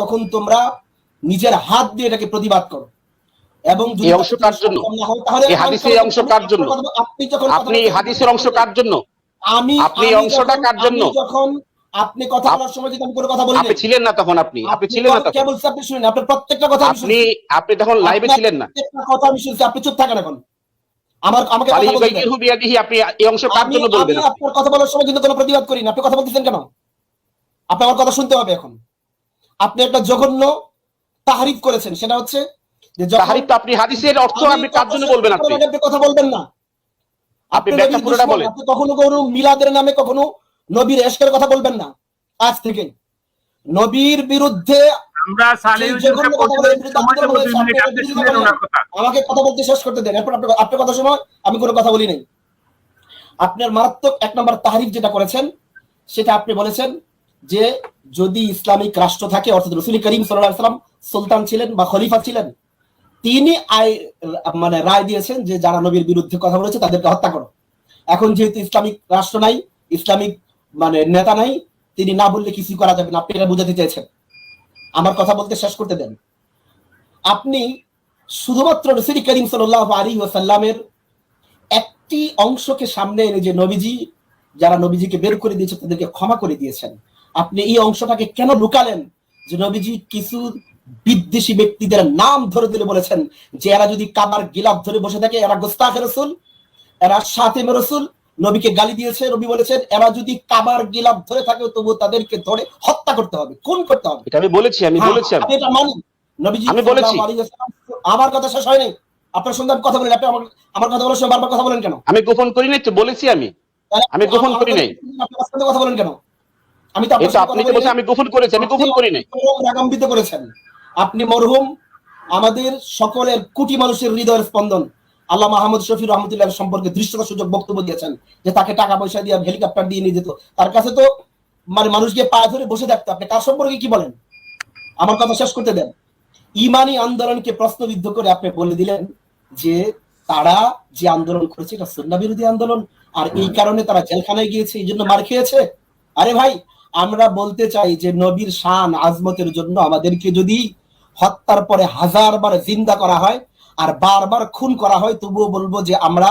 তখন তোমরা নিজের হাত দিয়ে এটাকে প্রতিবাদ করো। এবং এই অংশ কার জন্য? এই হাদিসের অংশ কার জন্য? আপনি যখন আপনি এই হাদিসের অংশ কার জন্য? আমি আপনি এই অংশটা কার জন্য? যখন আপনি কথা বলার সময় যদি আমি কোনো কথা বলি আপনি ছিলেন না তখন আপনি আপনি ছিলেন না তখন। বলছে আপনি শুনেন আপনার প্রত্যেকটা কথা আপনি আপনি তখন লাইভে ছিলেন না। প্রত্যেকটা কথা আমি শুনছি আপনি চুপ থাকেন এখন। আমার আমাকে কথা বলতে আপনি এই অংশ কার জন্য বলবেন? আপনার কথা বলার সময় কিন্তু কোনো প্রতিবাদ করি না আপনি কথা বলতেছেন কেন? আপনি আমার কথা শুনতে হবে এখন। আপনি একটা জঘন্য তাহারিফ করেছেন। সেটা হচ্ছে যে তাহারিফ তো আপনি হাদিসের অর্থ আপনি কার জন্য বলবেন আপনি? আপনি কথা বলবেন না। আপনি ব্যাখ্যা পুরোটা বলেন। আপনি কখনো কোনো মিলাদের নামে কখনো নবীর এশকের কথা বলবেন না? আজ থেকে। নবীর বিরুদ্ধে আমরা আমাকে কথা বলতে শেষ করতে দেন। এরপর আপনি- আপনার কথা সময় আমি কোনো কথা বলি নাই। আপনার মারাত্মক এক নম্বর তাহারিফ যেটা করেছেন সেটা আপনি বলেছেন যে যদি ইসলামিক রাষ্ট্র থাকে, অর্থাৎ রসুল করিম সাল্লাম সুলতান ছিলেন বা খলিফা ছিলেন, তিনি আয় মানে রায় দিয়েছেন যে যারা নবীর বিরুদ্ধে কথা বলেছে তাদেরকে হত্যা করো। এখন যেহেতু ইসলামিক রাষ্ট্র নাই, ইসলামিক মানে নেতা নাই, তিনি না বললে কিছু করা যাবে না, আপনি এটা বুঝাতে চেয়েছেন। আমার কথা বলতে শেষ করতে দেন। আপনি শুধুমাত্র রসুল করিম সাল্লাহ আলী ওসাল্লামের একটি অংশকে সামনে এনে যে নবীজি, যারা নবীজিকে বের করে দিয়েছে, তাদেরকে ক্ষমা করে দিয়েছেন। আপনি এই অংশটাকে কেন লুকালেন? যে নবীজি কিছু বিদ্বেষী ব্যক্তিদের নাম ধরে দিলে বলেছেন যে এরা যদি কাবার গিলাপ ধরে বসে থাকে এরা গোস্তাফে রসুল এরা সাতেমে রসুল নবীকে গালি দিয়েছে নবী বলেছেন এরা যদি কাবার গিলাপ ধরে থাকে তবু তাদেরকে ধরে হত্যা করতে হবে খুন করতে হবে। এটা আমি বলেছি আমি হ্যাঁ, বলেছি আপনি এটা মানেন। নবীজি আমি বলেছি। আমার কথা শেষ হয়নি। আপনার সঙ্গে কথা বলেন আপনি আমার আমার কথা বলার সময় বারবার কথা বলেন কেন? আমি গোপন করি নাই তো বলেছি আমি। আমি গোপন করি নাই। আপনি সাথে কথা বলেন কেন? আমি তো আপনি তো বলছেন আমি গোপন করেছি আমি গোপন করি নাই মরহুম করেছেন। আপনি মরহুম আমাদের সকলের কোটি মানুষের হৃদয়ের স্পন্দন। আল্লাহ মাহমুদ শফি রহমতুল্লাহ সম্পর্কে দৃশ্যতা সুযোগ বক্তব্য দিয়েছেন যে তাকে টাকা পয়সা দিয়ে হেলিকপ্টার দিয়ে নিয়ে যেত। তার কাছে তো মানে মানুষকে পা ধরে বসে থাকতো। আপনি তার সম্পর্কে কি বলেন? আমার কথা শেষ করতে দেন। ইমানি আন্দোলনকে প্রশ্নবিদ্ধ করে আপনি বলে দিলেন যে তারা যে আন্দোলন করেছে এটা সন্না বিরোধী আন্দোলন। আর এই কারণে তারা জেলখানায় গিয়েছে এই জন্য মার খেয়েছে। আরে ভাই আমরা বলতে চাই যে নবীর শান আজমতের জন্য আমাদেরকে যদি হত্যার পরে হাজার বার জিন্দা করা হয় আর বারবার খুন করা হয়, তবুও বলব যে আমরা